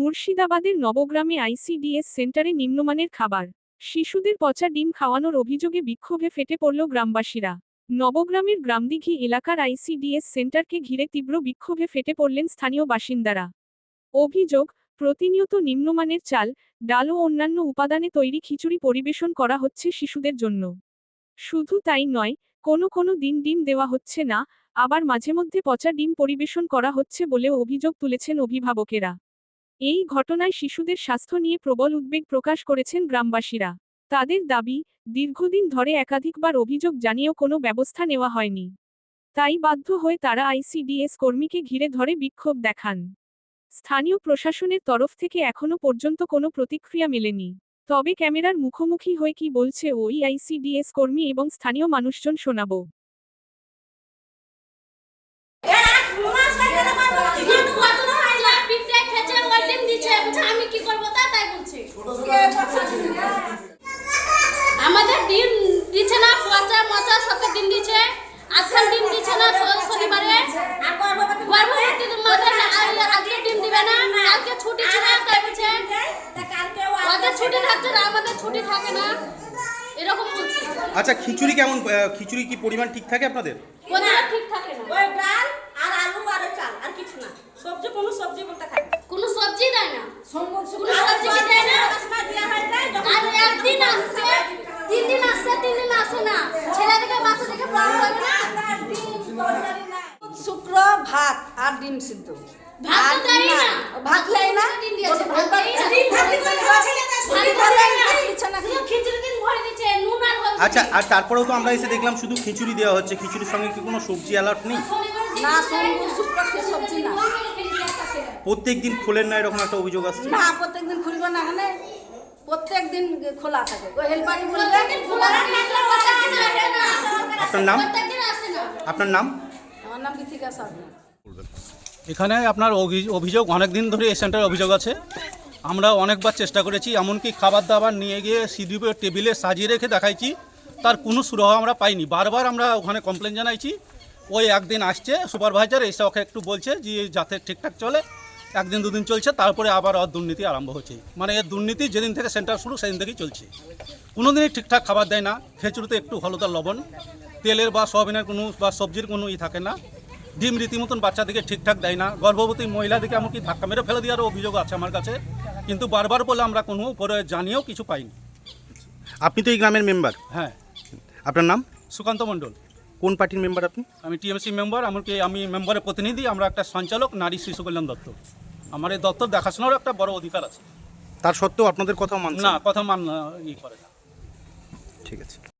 মুর্শিদাবাদের নবগ্রামে আইসিডিএস সেন্টারে নিম্নমানের খাবার। শিশুদের পচা ডিম খাওয়ানোর অভিযোগে বিক্ষোভে ফেটে পড়ল গ্রামবাসীরা। নবগ্রামের গ্রামদিঘি এলাকার আইসিডিএস সেন্টারকে ঘিরে তীব্র বিক্ষোভে ফেটে পড়লেন স্থানীয় বাসিন্দারা। অভিযোগ, প্রতিনিয়ত নিম্নমানের চাল, ডাল ও অন্যান্য উপাদানে তৈরি খিচুড়ি পরিবেশন করা হচ্ছে শিশুদের জন্য। শুধু তাই নয়, কোনো কোনো দিন ডিম দেওয়া হচ্ছে না, আবার মাঝে মধ্যে পচা ডিম পরিবেশন করা হচ্ছে বলেও অভিযোগ তুলেছেন অভিভাবকেরা। এই ঘটনায় শিশুদের স্বাস্থ্য নিয়ে প্রবল উদ্বেগ প্রকাশ করেছেন গ্রামবাসীরা। তাদের দাবি, দীর্ঘদিন ধরে একাধিকবার অভিযোগ জানিয়েও কোনো ব্যবস্থা নেওয়া হয়নি। তাই বাধ্য হয়ে তারা আইসিডিএস কর্মীকে ঘিরে ধরে বিক্ষোভ দেখান। স্থানীয় প্রশাসনের তরফ থেকে এখনও পর্যন্ত কোনো প্রতিক্রিয়া মেলেনি। তবে ক্যামেরার মুখোমুখি হয়ে কি বলছে ওই আইসিডিএস কর্মী এবং স্থানীয় মানুষজন শোনাবো আমি কি করব তা তাই বলছি আমাদের ডিম দিচ্ছে না পচা মচা সবকে ডিম দিচ্ছে আজকাল ডিম দিচ্ছে না শ- শনিবারে গর্ভবতী মাদের আজকে ডিম দিবে না আজকে ছুটি ছিল তাই বলছে ওদের ছুটি থাকছে না আমাদের ছুটি থাকে না এরকম বলছে আচ্ছা খিচুড়ি কেমন খিচুড়ি কি পরিমাণ ঠিক থাকে আপনাদের? ঠিক থাকে না। ওই ডাল আর আলু আর চাল আর কিছু না। সবজি কোনো সবজি বলতে খাই না। কোনো সবজি দেয় না। সোমবার কোনো সবজি দেয় না। সময় দেওয়া হয় নাই, যখন আর একদিন আসছে তিন দিন আসছে তিন দিন আসে না। ছেলে দেখে বাচ্চা দেখে বড় হবে না শুক্র ভাত আর ডিম সিদ্ধ। ভাত না। ভাত দেয় না। দিন আচ্ছা আর তারপরেও তো আমরা এসে দেখলাম শুধু খিচুড়ি দেওয়া হচ্ছে। খিচুড়ির সঙ্গে কি কোনো সবজি অ্যালার্ট নেই? না সবজি না। প্রত্যেক দিন খোলেন না এরকম একটা অভিযোগ আসছে? না প্রত্যেকদিন খুলবে না এখানে প্রত্যেক দিন খোলা থাকে। ওই হেল্পারি বলবে আপনার নাম? আপনার নাম? আমার নাম গীতিকা সরকার এখানে আপনার অভি- অভিযোগ অনেক দিন ধরে এই সেন্টারে অভিযোগ আছে। আমরা অনেকবার চেষ্টা করেছি, এমনকি খাবার দাবার নিয়ে গিয়ে সিডিপের টেবিলে সাজিয়ে রেখে দেখাইছি, তার কোনো সুরাহ আমরা পাইনি। বারবার আমরা ওখানে কমপ্লেন জানাইছি, ওই একদিন আসছে সুপারভাইজার এসে ওকে একটু বলছে যে যাতে ঠিকঠাক চলে, একদিন দুদিন চলছে, তারপরে আবার ওর দুর্নীতি আরম্ভ হচ্ছে। মানে এর দুর্নীতি যেদিন থেকে সেন্টার শুরু, সেদিন থেকেই চলছে। কোনো দিনই ঠিকঠাক খাবার দেয় না, খেচুড়িতে একটু হলুদ আর লবণ, তেলের বা সয়াবিনের কোনো বা সবজির কোনো ই থাকে না, ডিম রীতিমতন বাচ্চাদেরকে ঠিকঠাক দেয় না, গর্ভবতী মহিলাদেরকে এমনকি ধাক্কা মেরে ফেলে দেওয়ারও অভিযোগ আছে আমার কাছে। কিন্তু বারবার বলে আমরা কোনো উপরে জানিয়েও কিছু পাইনি। আপনি তো এই গ্রামের মেম্বার। হ্যাঁ। আপনার নাম? সুকান্ত মণ্ডল। কোন পার্টির মেম্বার আপনি? আমি টিএমসি মেম্বার আমাকে আমি মেম্বারের প্রতিনিধি আমরা একটা সঞ্চালক নারী শিশু কল্যাণ দত্ত। আমার এই দপ্তর দেখাশোনারও একটা বড় অধিকার আছে। তার সত্ত্বেও আপনাদের কথা মান না কথা মান ই করে না। ঠিক আছে।